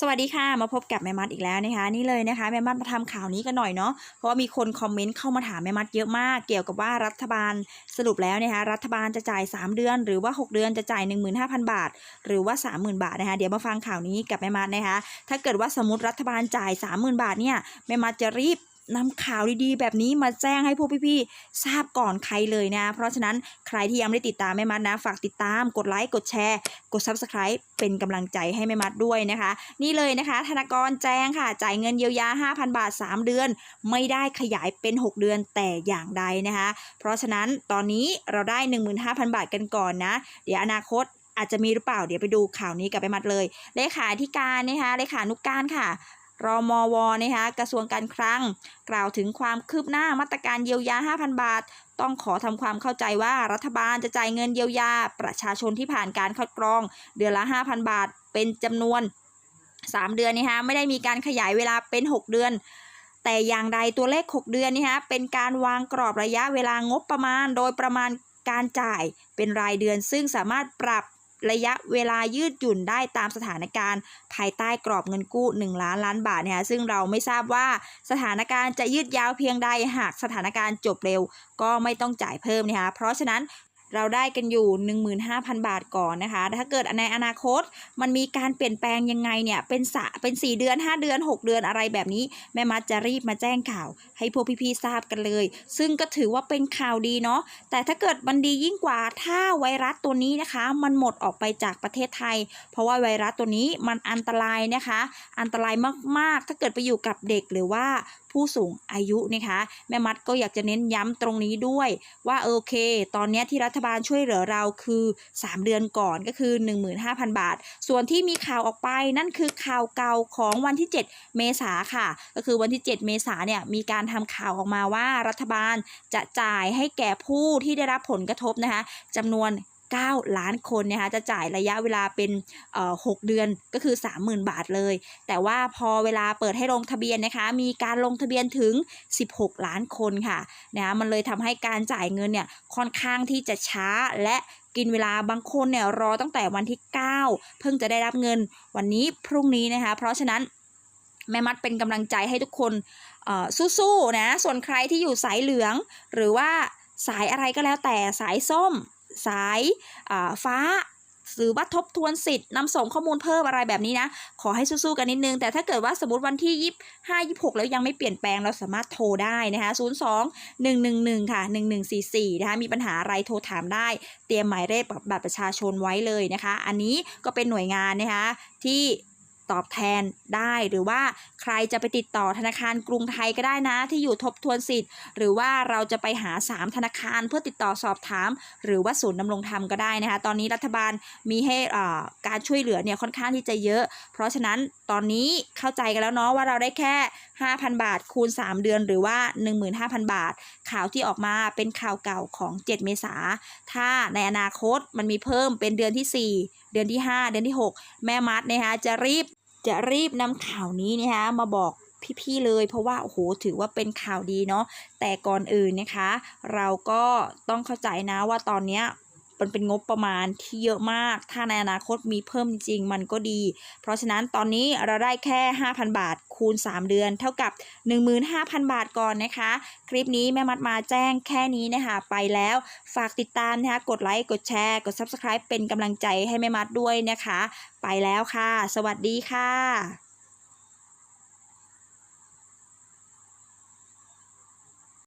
สวัสดีค่ะ มาพบกับแม่มัดอีกแล้วนะคะ นี่เลยนะคะแม่มัดมาทำข่าวนี้กันหน่อยเนาะเพราะว่ามีคนคอมเมนต์เข้ามาถามแม่มัดเยอะมาก เกี่ยวกับว่ารัฐบาลสรุปแล้วนะคะรัฐบาลจะจ่าย 3 เดือน หรือว่า 6 เดือนจะจ่าย 15,000 บาท หรือว่า 30,000 บาทนะคะเดี๋ยวมาฟังข่าวนี้กับแม่มัดนะคะ ถ้าเกิดว่าสมมติรัฐบาลจ่าย 30,000 บาทเนี่ยแม่มัดจะรีบ นำข่าวดีๆ แบบนี้มาแจ้งให้พวกพี่ๆทราบก่อนใครเลยนะ เพราะฉะนั้นใครที่ยังไม่ได้ติดตามแม่มัดนะ ฝากติดตามกดไลค์กดแชร์ กด Subscribe เป็นกำลังใจให้แม่มัดด้วยนะคะ นี่เลยนะคะ ธนากรแจ้งค่ะ จ่ายเงินเยียวยา 5,000 บาท 3 เดือน ไม่ได้ขยายเป็น 6 เดือนแต่อย่างใดนะคะ เพราะฉะนั้นตอนนี้เราได้ 15,000 บาทกันก่อนนะ เดี๋ยวอนาคตอาจจะมีหรือเปล่าเดี๋ยวไปดูข่าวนี้กับไปมัดเลย เลขาธิการนะคะเลขานุกการค่ะ รมวนะคะกระทรวงการคลัง กล่าวถึงความคืบหน้ามาตรการเยียวยา 5,000 บาท ต้องขอทำความเข้าใจว่ารัฐบาลจะจ่ายเงินเยียวยา ประชาชนที่ผ่านการคัดกรอง เดือนละ 5,000 บาท เป็นจำนวน 3 เดือนนะคะไม่ได้มีการขยายเวลาเป็น 6 เดือนแต่อย่างใดตัวเลข 6 เดือนนี่ฮะเป็นการวางกรอบระยะเวลางบประมาณ โดยประมาณการจ่ายเป็นรายเดือน ซึ่งสามารถปรับ ระยะเวลายืดหยุ่นได้ตามสถานการณ์ ภายใต้กรอบเงินกู้ 1 ล้านล้านบาทนะคะซึ่งเราไม่ทราบว่าสถานการณ์จะยืดยาวเพียงใดหากสถานการณ์จบเร็ว ก็ไม่ต้องจ่ายเพิ่มนะคะเพราะฉะนั้น เราได้กันอยู่ 15,000 บาทก่อนนะคะ ถ้าเกิดในอนาคตมันมีการเปลี่ยนแปลงยังไงเนี่ย เป็นสะเป็น 4 เดือน 5 เดือน 6 เดือนอะไรแบบนี้ แม่มัดจะรีบมาแจ้งข่าว ให้พวกพี่ๆทราบกันเลย ซึ่งก็ถือว่าเป็นข่าวดีเนาะ แต่ถ้าเกิดมันดียิ่งกว่า ถ้าไวรัสตัวนี้นะคะ มันหมดออกไปจากประเทศไทย เพราะว่าไวรัสตัวนี้มันอันตรายนะคะ อันตรายมากๆ ถ้าเกิดไปอยู่กับเด็กหรือว่าผู้สูงอายุนะคะ แม่มัดก็อยากจะเน้นย้ำตรงนี้ด้วย ว่าโอเค ตอนนี้ที่รัฐบาลช่วยเหลือเราคือ 3 เดือนก่อนก็คือ 15,000 บาท ส่วนที่มีข่าวออกไปนั่นคือข่าวเก่าของวันที่ 7 เมษาค่ะ ก็คือวันที่ 7 เมษาเนี่ยมีการทำข่าวออกมาว่ารัฐบาลจะจ่ายให้แก่ผู้ที่ได้รับผลกระทบนะคะจำนวน 9 ล้านคนนะคะจะจ่ายระยะเวลาเป็นเอ่อ6เดือนก็คือ 30,000 บาทเลย แต่ว่าพอเวลาเปิดให้ลงทะเบียนนะคะมีการลงทะเบียนถึง 16 ล้านคนค่ะนะมันเลยทำให้การจ่ายเงินเนี่ยค่อนข้างที่จะช้าและกินเวลาบางคนเนี่ยรอตั้งแต่วันที่ 9 เพิ่งจะได้รับเงินวันนี้พรุ่งนี้นะคะ เพราะฉะนั้นแม่มัดเป็นกำลังใจให้ทุกคนเออสู้ๆนะ ส่วนใครที่อยู่สายเหลือง หรือว่าสายอะไรก็แล้วแต่สายส้ม สายฟ้าหรือว่าทบทวนสิทธิ์นำส่งข้อมูลเพิ่มอะไรแบบนี้นะ ขอให้สู้ๆกันนิดนึง แต่ถ้าเกิดว่าสมมติวันที่ยี่ห้ายี่หกแล้วยังไม่เปลี่ยนแปลงเราสามารถโทรได้นะคะศูนย์สองหนึ่งหนึ่งหนึ่งค่ะหนึ่งหนึ่งสี่สี่นะคะมีปัญหาอะไรโทรถามได้ เตรียมหมายเลขบัตรประชาชนไว้เลยนะคะ อันนี้ก็เป็นหน่วยงานนะคะที่ ตอบแทนได้หรือว่าใครจะไปติดต่อธนาคารกรุงไทยก็ได้นะที่อยู่ทบทวนสิทธิ์ หรือว่าเราจะไปหา 3 ธนาคารเพื่อติดต่อสอบถาม หรือว่าศูนย์ดำรงธรรมก็ได้นะคะ ตอนนี้รัฐบาลมีให้การช่วยเหลือเนี่ยค่อนข้างที่จะเยอะ เพราะฉะนั้นตอนนี้เข้าใจกันแล้วเนาะว่าเราได้แค่ 5,000 บาทคูณ 3 เดือนหรือว่า 15,000 บาท ข่าวที่ออกมาเป็นข่าวเก่าของ 7 เมษาถ้าในอนาคตมันมีเพิ่มเป็นเดือนที่ 4 เดือนที่ 5 เดือนที่ 6 แม่มัดนะคะจะรีบ จะรีบนำข่าวนี้นะคะมาบอกพี่ๆเลยเพราะว่าโอ้โหถือว่าเป็นข่าวดีเนาะแต่ก่อนอื่นนะคะ เราก็ต้องเข้าใจนะว่าตอนเนี้ย มันเป็นงบประมาณที่เยอะมาก ถ้าในอนาคตมีเพิ่มจริงมันก็ดี เพราะฉะนั้นตอนนี้เราได้แค่ 5,000 บาทคูณ 3 เดือน เท่ากับ 15,000 บาทก่อนนะคะ คลิปนี้แม่มัดมาแจ้งแค่นี้นะคะ ไปแล้วฝากติดตามนะคะ กดไลค์กดแชร์ กด Subscribe เป็นกำลังใจให้แม่มัดด้วยนะคะ ไปแล้วค่ะ สวัสดีค่ะ